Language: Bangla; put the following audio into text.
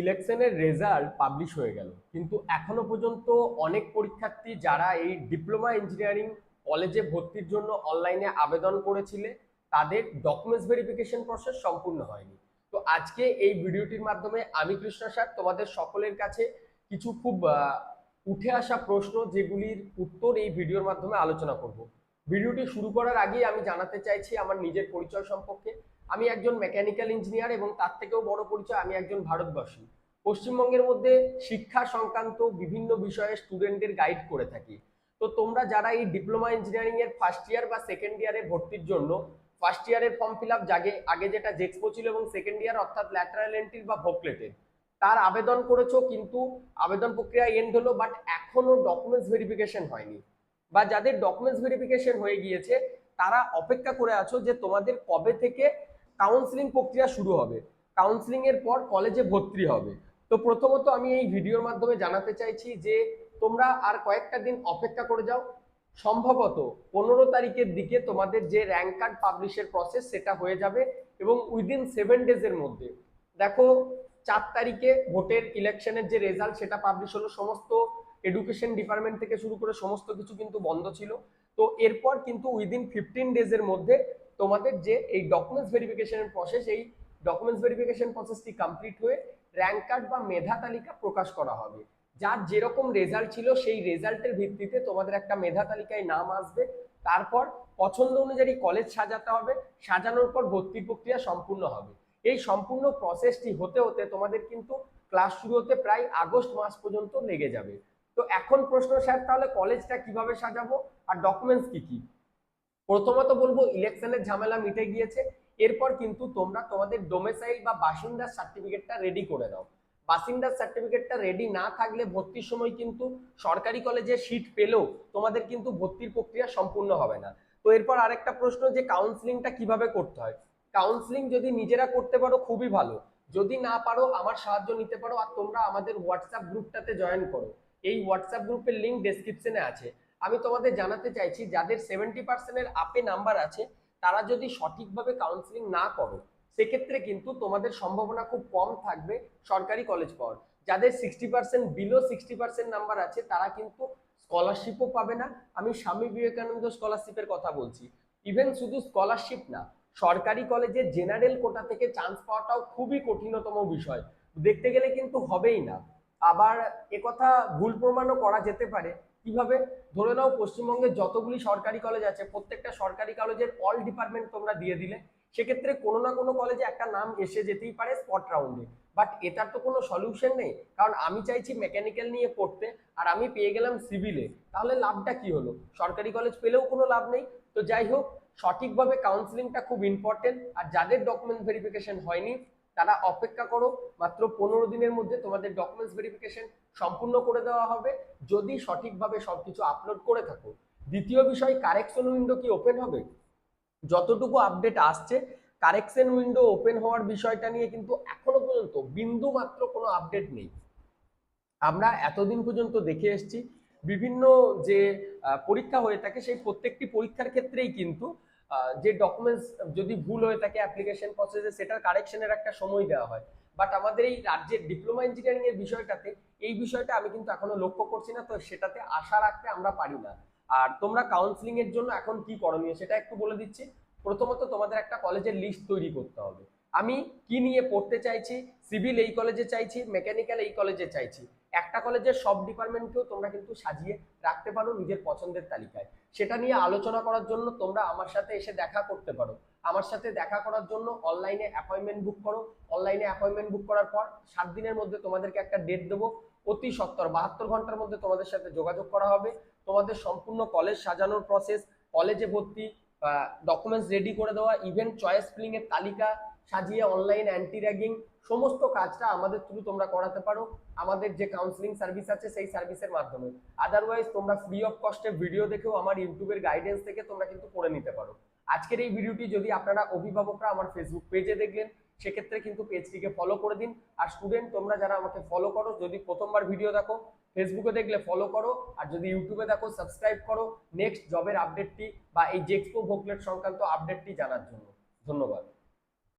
ইলেকশনের রেজাল্ট পাবলিশ হয়ে গেল। কিন্তু এখনও পর্যন্ত অনেক পরীক্ষার্থী যারা এই ডিপ্লোমা ইঞ্জিনিয়ারিং কলেজে ভর্তির জন্য অনলাইনে আবেদন করেছিলে, তাদের ডকুমেন্টস ভেরিফিকেশন প্রসেস সম্পূর্ণ হয়নি। তো আজকে এই ভিডিওটির মাধ্যমে আমি কৃষ্ণ স্যার তোমাদের সকলের কাছে কিছু খুব উঠে আসা প্রশ্ন যেগুলির উত্তর এই ভিডিওর মাধ্যমে আলোচনা করব। ভিডিওটি শুরু করার আগেই আমি জানাতে চাইছি আমার নিজের পরিচয় সম্পর্কে। আমি একজন মেকানিক্যাল ইঞ্জিনিয়ার এবং তার থেকেও বড় পরিচয় আমি একজন ভারতবাসী। পশ্চিমবঙ্গের মধ্যে শিক্ষা সংক্রান্ত বিভিন্ন বিষয়ে স্টুডেন্টদের গাইড করে থাকি। তো তোমরা যারা এই ডিপ্লোমা ইঞ্জিনিয়ারিং এর ফার্স্ট ইয়ার বা সেকেন্ড ইয়ারে ভর্তির জন্য ফার্স্ট ইয়ারের ফর্ম ফিল আপ জাগে, আগে যেটা জেক্সপো ছিল এবং সেকেন্ড ইয়ার অর্থাৎ ল্যাটারাল এন্ট্রি বা ভোকলেটের তার আবেদন করেছ কিন্তু আবেদন প্রক্রিয়া এন্ড হলো বাট এখনও ডকুমেন্টস ভেরিফিকেশন হয়নি। বা যাদের ডকুমেন্টস ভেরিফিকেশন হয়ে গিয়েছে, তারা অপেক্ষা করে আছো যে তোমাদের কবে থেকে কাউন্সিলিং প্রক্রিয়া শুরু হবে। কাউন্সিলিং এর পর কলেজে ভর্তি হবে। তো প্রথমত আমি এই ভিডিওর মাধ্যমে জানাতে চাইছি যে, তোমরা আর কয়েকটা দিন অপেক্ষা করে যাও। সম্ভবত পনেরো তারিখের দিকে তোমাদের যে র্যাঙ্ক কার্ড পাবলিশের প্রসেস সেটা হয়ে যাবে এবং উইদিন সেভেন ডেজের মধ্যে। দেখো, চার তারিখে ভোটের ইলেকশনের যে রেজাল্ট সেটা পাবলিশ হলো। সমস্ত এডুকেশন ডিপার্টমেন্ট থেকে শুরু করে সমস্ত কিছু কিন্তু বন্ধ ছিল। তো এরপর কিন্তু উইদিন ফিফটিন ডেজের মধ্যে তোমাদের যে এই ডকুমেন্টস ভেরিফিকেশনের প্রসেস এই ডকুমেন্টস ভেরিফিকেশন প্রসেসটি কমপ্লিট হয়ে র্যাঙ্ক কার্ড বা মেধা তালিকা প্রকাশ করা হবে। যার যেরকম রেজাল্ট ছিল, সেই রেজাল্টের ভিত্তিতে তোমাদের একটা মেধা তালিকায় নাম আসবে। তারপর পছন্দ অনুযায়ী কলেজ সাজাতে হবে। সাজানোর পর ভর্তি প্রক্রিয়া সম্পূর্ণ হবে। এই সম্পূর্ণ প্রসেসটি হতে হতে তোমাদের কিন্তু ক্লাস শুরু হতে প্রায় আগস্ট মাস পর্যন্ত লেগে যাবে। তো এখন প্রশ্ন, স্যার, তাহলে কলেজটা কীভাবে সাজাবো? আর ডকুমেন্টস কি কি? প্রথমত বলব ইলেকশনের ঝামেলা মিটে গিয়েছে। এরপর কিন্তু তোমরা তোমাদের ডোমেসাইল বা বাসিন্দার সার্টিফিকেটটা রেডি করে দাও বাসিন্দার সার্টিফিকেটটা রেডি না থাকলে ভর্তির সময় কিন্তু সরকারি কলেজে সিট পেলেও তোমাদের কিন্তু ভর্তির প্রক্রিয়া সম্পূর্ণ হবে না। তো এরপর আরেকটা প্রশ্ন যে কাউন্সিলিংটা কীভাবে করতে হয়? কাউন্সিলিং যদি নিজেরা করতে পারো খুবই ভালো। যদি না পারো, আমার সাহায্য নিতে পারো আর তোমরা আমাদের হোয়াটসঅ্যাপ গ্রুপটাতে জয়েন করো। এই হোয়াটসঅ্যাপ গ্রুপের লিঙ্ক ডেসক্রিপশনে আছে। আমি তোমাদের জানাতে চাইছি, যাদের সেভেন্টি পার্সেন্টের আপে নাম্বার আছে, তারা যদি সঠিকভাবে কাউন্সিলিং না করো, সেক্ষেত্রে কিন্তু তোমাদের সম্ভাবনা খুব কম থাকবে সরকারি কলেজ পাওয়ার। যাদের sixty percent below sixty percent number আছে, তারা কিন্তু স্কলারশিপও পাবে না। আমি স্বামী বিবেকানন্দ স্কলারশিপের কথা বলছি। ইভেন শুধু স্কলারশিপ না, সরকারি কলেজে জেনারেল কোটা থেকে চান্স পাওয়াটাও খুবই কঠিনতম বিষয়। দেখতে গেলে কিন্তু হবেই না। আবার একথা ভুল প্রমাণও করা যেতে পারে। কীভাবে? ধরে নাও পশ্চিমবঙ্গে যতগুলি সরকারি কলেজ আছে, প্রত্যেকটা সরকারি কলেজের অল ডিপার্টমেন্ট তোমরা দিয়ে দিলে। সেক্ষেত্রে কোনো না কোনো কলেজে একটা নাম এসে যেতেই পারে স্পট রাউন্ডে বাট এটার তো কোনো সলিউশন নেই। কারণ আমি চাইছি মেকানিক্যাল নিয়ে পড়তে, আর আমি পেয়ে গেলাম সিভিলে তাহলে লাভটা কি হলো? সরকারি কলেজ পেলেও কোনো লাভ নেই। তো যাই হোক, সঠিকভাবে কাউন্সিলিংটা খুব ইম্পর্টেন্ট আর যাদের ডকুমেন্ট ভেরিফিকেশন হয়নি তারা অপেক্ষা করো, মাত্র পনেরো দিনের মধ্যে তোমাদের ডকুমেন্টস ভেরিফিকেশন সম্পূর্ণ করে দেওয়া হবে। যদি সঠিকভাবে সবকিছু আপলোড করে থাকো, দ্বিতীয় বিষয় কারেকশন উইন্ডো কি ওপেন হবে? যতটুকু আপডেট আসছে কারেকশন উইন্ডো ওপেন হওয়ার বিষয়টা নিয়ে কিন্তু এখনও পর্যন্ত বিন্দু মাত্র কোনো আপডেট নেই। আমরা এতদিন পর্যন্ত দেখে এসেছি, বিভিন্ন যে পরীক্ষা হয়ে থাকে, সেই প্রত্যেকটি পরীক্ষার ক্ষেত্রেই কিন্তু যে ডকুমেন্টস যদি ভুল হয়ে থাকে অ্যাপ্লিকেশন প্রসেসে সেটার কারেকশনের একটা সময় দেওয়া হয়। বাট আমাদের এই রাজ্যের ডিপ্লোমা ইঞ্জিনিয়ারিং এর বিষয়টাতে, এই বিষয়টা আমি কিন্তু এখনও লক্ষ্য করছি না, তো সেটাতে আশা রাখতে আমরা পারি না। আর তোমরা কাউন্সিলিং এর জন্য এখন কি করণীয় সেটা একটু বলে দিচ্ছি। প্রথমত তোমাদের একটা কলেজের লিস্ট তৈরি করতে হবে। আমি কি নিয়ে পড়তে চাইছি? সিভিল এই কলেজে চাইছি মেকানিক্যাল এই কলেজে চাইছি। একটা কলেজের সব ডিপার্টমেন্টকেও তোমরা কিন্তু সাজিয়ে রাখতে পারো নিজের পছন্দের তালিকায়। সেটা নিয়ে আলোচনা করার জন্য তোমরা আমার সাথে এসে দেখা করতে পারো। আমার সাথে দেখা করার জন্য অনলাইনে অ্যাপয়েন্টমেন্ট বুক করো। অনলাইনে অ্যাপয়েন্টমেন্ট বুক করার পর সাত দিনের মধ্যে তোমাদেরকে একটা ডেট দেবো। অতি সত্তর, বাহাত্তর ঘণ্টার মধ্যে তোমাদের সাথে যোগাযোগ করা হবে। তোমাদের সম্পূর্ণ কলেজ সাজানোর প্রসেস কলেজে ভর্তি ডকুমেন্টস রেডি করে দেওয়া ইভেন্ট চয়েস ফিলিং এর তালিকা সাজিয়ে অনলাইন অ্যান্টি র্যাগিং সমস্ত কাজটা আমাদের থ্রু তোমরা করাতে পারো। আমাদের যে কাউন্সিলিং সার্ভিস আছে, সেই সার্ভিসের মাধ্যমে। আদারওয়াইজ তোমরা ফ্রি অফ কস্টে ভিডিও দেখেও আমার ইউটিউবের গাইডেন্স থেকে তোমরা কিন্তু করে নিতে পারো। আজকের এই ভিডিওটি যদি আপনারা অভিভাবকরা আমার ফেসবুক পেজে দেখলেন, সেক্ষেত্রে কিন্তু পেজটিকে ফলো করে দিন। আর স্টুডেন্ট তোমরা যারা আমাকে ফলো করো, যদি প্রথমবার ভিডিও দেখো ফেসবুকে দেখলে ফলো করো, আর যদি ইউটিউবে দেখো সাবস্ক্রাইব করো। নেক্সট জবের আপডেটটি বা এই জেক্সপো ভোকলেট সংক্রান্ত আপডেটটি জানার জন্য। ধন্যবাদ।